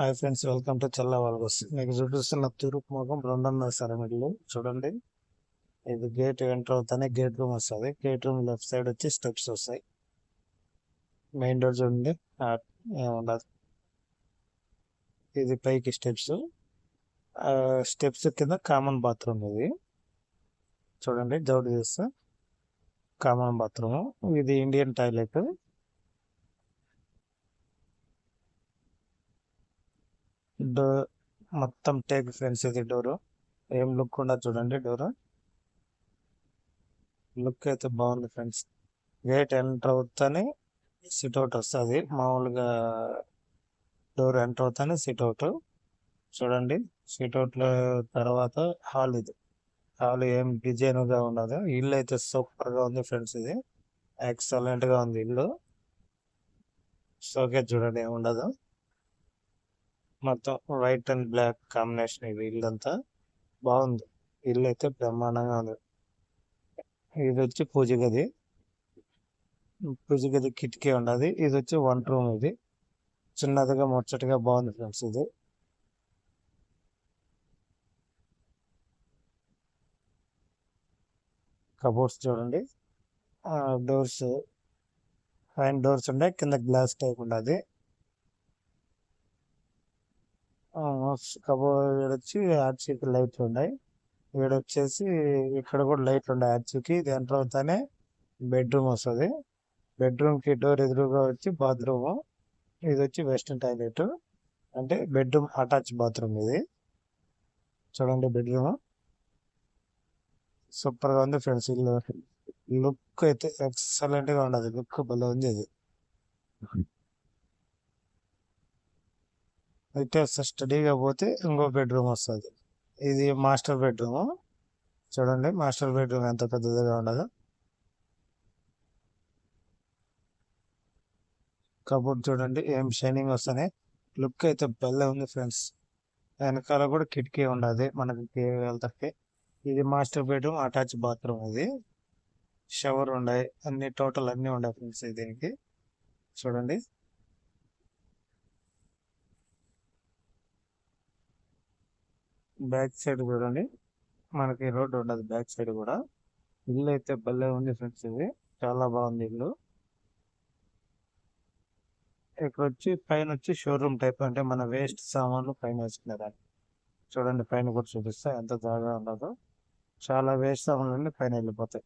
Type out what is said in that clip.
Hi friends welcome to చల్ల వాల్గోస్. మీకు చూపిస్తున్న తూర్పు ముఖం రెండున్నర సార్ మిల్లు చూడండి. ఇది గేట్ ఎంటర్ అవుతానే గేట్ రూమ్ వస్తుంది. గేట్ రూమ్ లెఫ్ట్ సైడ్ వచ్చి స్టెప్స్ వస్తాయి. మెయిన్ డోర్ చూడండి. ఏముండదు. ఇది పైకి స్టెప్స్ స్టెప్స్ కింద కామన్ బాత్రూమ్ ఇది. చూడండి జౌడు చేస్తే కామన్ బాత్రూమ్ ఇది ఇండియన్ టాయిలెట్ డోర్ మొత్తం టేక్ ఫ్రెండ్స్ ఇది డోర్. ఏం లుక్ ఉండదు చూడండి డోర్. లుక్ అయితే బాగుంది ఫ్రెండ్స్. గేట్ ఎంటర్ అవుతానే సిట్ అవుట్ వస్తుంది. మామూలుగా డోర్ ఎంటర్ అవుతానే సిట్ అవుట్ చూడండి సిట్ అవుట్ తర్వాత హాల్ ఇది. హాల్ ఏం డిజైన్గా ఉండదు. ఇల్లు అయితే సూపర్గా ఉంది ఫ్రెండ్స్ ఇది. ఎక్సలెంట్గా ఉంది ఇల్లు. సోకే చూడండి ఏముండదు ఉండదు. మొత్తం వైట్ అండ్ బ్లాక్ కాంబినేషన్ ఇది ఇల్లు అంతా బాగుంది. ఇల్లు అయితే బ్రహ్మాండంగా ఉంది. ఇది వచ్చి పూజ గది. పూజ గది కిటికీ ఉన్నది. ఇది వచ్చి వన్ రూమ్ ఇది. చిన్నదిగా ముచ్చటగా బాగుంది ఫ్రెండ్స్ ఇది. కబోర్డ్స్ చూడండి. డోర్స్. పైన డోర్స్ ఉన్నాయి కింద గ్లాస్ టైప్ ఉన్నది. కబోర్డ్ వచ్చి ఆర్చీకి లైట్ ఉన్నాయి. ఇక్కడ వచ్చేసి ఇక్కడ కూడా లైట్లు ఉన్నాయి ఆర్చీకి ఇది ఎంటర్ అవుతానే బెడ్రూమ్ వస్తుంది. బెడ్రూమ్కి డోర్ ఎదురుగా వచ్చి బాత్రూమ్. ఇది వచ్చి వెస్ట్రన్ టాయిలెట్. అంటే బెడ్రూమ్ అటాచ్ బాత్రూమ్ ఇది. చూడండి బెడ్రూమ్. సూపర్గా ఉంది ఫ్రెండ్స్. ఇల్లు లుక్ అయితే ఎక్సలెంట్గా ఉండదు. లుక్ భలే ఉంది ఇది. అయితే స్టడీగా పోతే ఇంకో బెడ్రూమ్ వస్తుంది. ఇది మాస్టర్ బెడ్రూమ్ చూడండి మాస్టర్ బెడ్రూమ్ ఎంత పెద్దదిగా ఉండదు కబోర్డ్ చూడండి ఏం షైనింగ్ వస్తున్నాయి. లుక్ అయితే బెల్ల ఉంది ఫ్రెండ్స్ వెనకాల కూడా కిటికీ ఉండదు మనకి వెళ్తాకి ఇది మాస్టర్ బెడ్రూమ్ అటాచ్ బాత్రూమ్ ఇది. షవర్ ఉన్నాయి అన్ని టోటల్ అన్ని ఉన్నాయి ఫ్రెండ్స్ దీనికి. చూడండి. బ్యాక్ సైడ్ చూడండి. మనకి రోడ్డు ఉండదు బ్యాక్ సైడ్ కూడా. ఇల్లు అయితే భలే ఉంది ఫ్రెండ్స్ ఇది. చాలా బాగుంది ఇల్లు. ఇక్కడ వచ్చి పైన వచ్చి షోరూమ్ టైప్ అంటే మన వేస్ట్ సామాన్లు పైన వేసుకునేదాన్ని. చూడండి పైన కూడా చూపిస్తా ఎంత దాగా ఉండదు. చాలా వేస్ట్ సామాన్లు పైన వెళ్ళిపోతాయి.